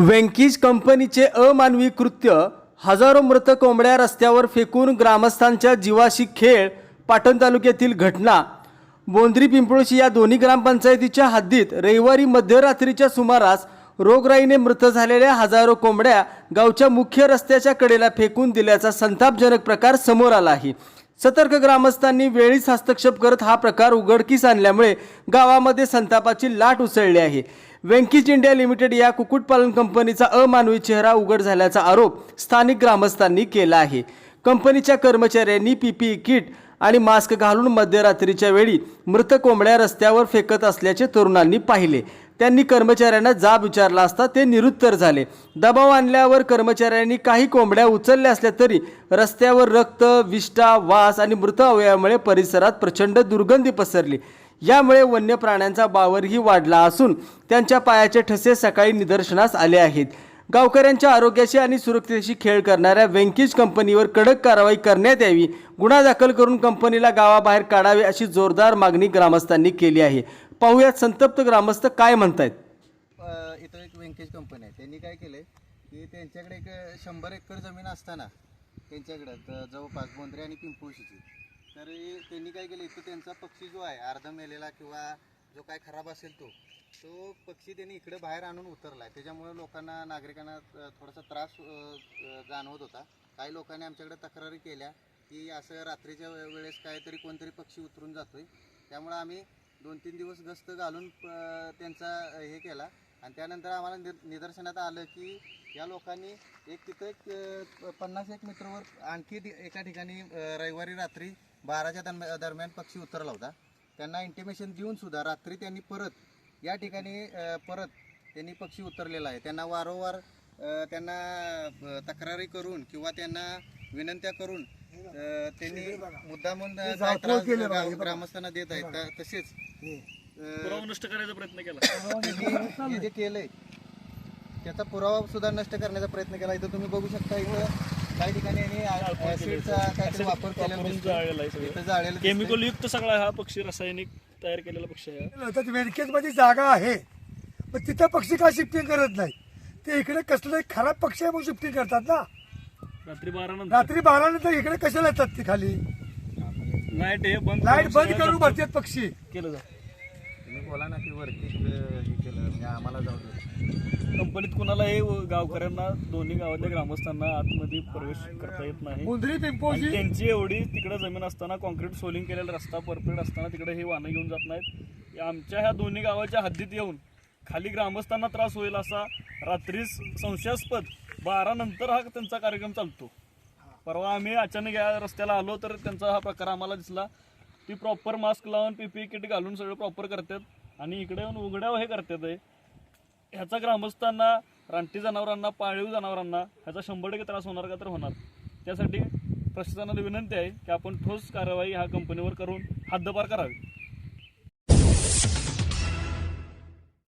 वेंकीज कंपनीचे अमानवी कृत्य हजारो मृत कोंबड्या रस्त्यावर फेकून ग्रामस्थांच्या जीवाशी खेळ पाटण तालुक्यातील घटना. बोंद्री पिंपळशी या दोन्ही ग्रामपंचायतीच्या हद्दीत रविवारी मध्यरात्रीच्या सुमारास रोगराईने मृत झालेल्या हजारो कोंबड्या गावच्या मुख्य रस्त्याच्या कडेला फेकून दिल्याचा संतापजनक प्रकार समोर आला आहे. सतर्क ग्रामस्थांनी वेळीच हस्तक्षेप करत हा प्रकार उघडकीस आणल्यामुळे गावामध्ये संतापाची लाट उसळली आहे. वेंकीज इंडिया लिमिटेड या कुक्कुटपालन कंपनीचा अमानवी चेहरा उघड झाल्याचा आरोप स्थानिक ग्रामस्थांनी केला आहे. कंपनीच्या कर्मचाऱ्यांनी पीपीई किट आणि मास्क घालून मध्यरात्रीच्या वेळी मृत कोंबड्या रस्त्यावर फेकत असल्याचे तरुणांनी पाहिले. त्यांनी कर्मचाऱ्यांना जाब विचारला असता ते निरुत्तर झाले. दबाव आणल्यावर कर्मचाऱ्यांनी काही कोंबड्या उचलल्या असल्या तरी रस्त्यावर रक्त विष्ठा वास आणि मृत अवयवामुळे परिसरात प्रचंड दुर्गंधी पसरली. यामुळे वन्य प्राण्यांचा बावरही वाढला असून त्यांच्या पायाचे ठसे सकाळी निदर्शनास आले आहेत. गावकऱ्यांच्या आरोग्याशी आणि सुरक्षेशी खेळ करणाऱ्या व्यंकीज कंपनीवर कडक कारवाई करण्यात यावी गुन्हा दाखल करून कंपनीला गावाबाहेर काढावे अशी जोरदार मागणी ग्रामस्थांनी केली आहे. पाहुयात संतप्त ग्रामस्थ काय म्हणतायत. इथं एक व्यंकेज कंपनी आहे. त्यांनी काय केलं की त्यांच्याकडे एक शंभर एकर जमीन असताना त्यांच्याकडं जवळपास बोंद्रे आणि पिंपळशीची तर त्यांनी काय केलं इथं त्यांचा पक्षी जो आहे अर्धा मेलेला किंवा जो काय खराब असेल तो तो पक्षी त्यांनी इकडे बाहेर आणून उतरला आहे त्याच्यामुळे लोकांना नागरिकांना थोडासा त्रास जाणवत होता. काही लोकांनी आमच्याकडे तक्रारी केल्या की असं रात्रीच्या वेळेस काहीतरी कोणतरी पक्षी उतरून जातोय. त्यामुळे आम्ही दोन तीन दिवस गस्त घालून त्यांचा हे केला. आणि त्यानंतर आम्हाला निदर्शनात आलं की या लोकांनी एक तिथं एक पन्नास एक मीटरवर आणखी एका ठिकाणी रविवारी रात्री बाराच्या दरम्या- दरम्यान पक्षी उतरला होता. त्यांना इंटिमेशन देऊन सुद्धा रात्री त्यांनी परत या ठिकाणी परत त्यांनी पक्षी उतरलेला आहे. त्यांना वारंवार त्यांना तक्रारी करून किंवा त्यांना विनंत्या करून त्यांनी मुद्दामून ग्रामस्थांना देत आहेत. तसेच पुरावा नष्ट करायचा प्रयत्न केला. हे जे केलंय त्याचा पुरावा सुद्धा नष्ट करण्याचा प्रयत्न केला. इथं तुम्ही बघू शकता इथं काही ठिकाणी यांनी ऍसिडचा काहीतरी वापर केलेला वापरून दिसतोय. जाळलेला आहे सगळं. इथं जाळलेलं दिसतंय. केमिकल युक्त सगळा हा पक्षी रासायनिक तयार केलेला पक्षी आहे. हा. तर वेडकेजमध्ये जागा आहे. पण तिथं पक्षी का शिफ्टिंग करत नाही. ते इकडे कसलं एक खराब पक्षी आहे म्हणून शिफ्टिंग करतात ना. रात्री बारा नंतर. रात्री बारा नंतर इकडे कशाला येतात ते खाली? लाइट हे बंद लाइट करून बंद सगळं करून भरतात पक्षी. केलं जातं. बोला ना की वरती हे केलं म्हणजे आम्हाला जाऊ दे. कंपनीत कुणालाही गावकऱ्यांना दोन्ही गावातल्या ग्रामस्थांना आतमध्ये प्रवेश करता येत नाही. पिंपोशी त्यांची एवढी तिकडे जमीन असताना कॉन्क्रीट सोलिंग केलेला रस्ता परफेक्ट असताना तिकडे हे वाहनं घेऊन जात नाहीत. आमच्या ह्या दोन्ही गावाच्या हद्दीत येऊन खाली ग्रामस्थांना त्रास होईल असा रात्री संशयास्पद बारा नंतर हा त्यांचा कार्यक्रम चालतो. परवा आम्ही अचानक या रस्त्याला आलो तर त्यांचा हा प्रकार आम्हाला दिसला. ती प्रॉपर मास्क लावून पीपी किट घालून सगळं प्रॉपर करतात. आणि इकडे येऊन उघड्याव हे करतात हे. ह्याचा ग्रामस्थांना रानटी जनावरांना पाळीव जनावरांना ह्याचा शंभर टक्के त्रास होणार का तर होणार त्यासाठी प्रशासनाला विनंती आहे की आपण ठोस कारवाई ह्या कंपनीवर करून हद्दपार करावी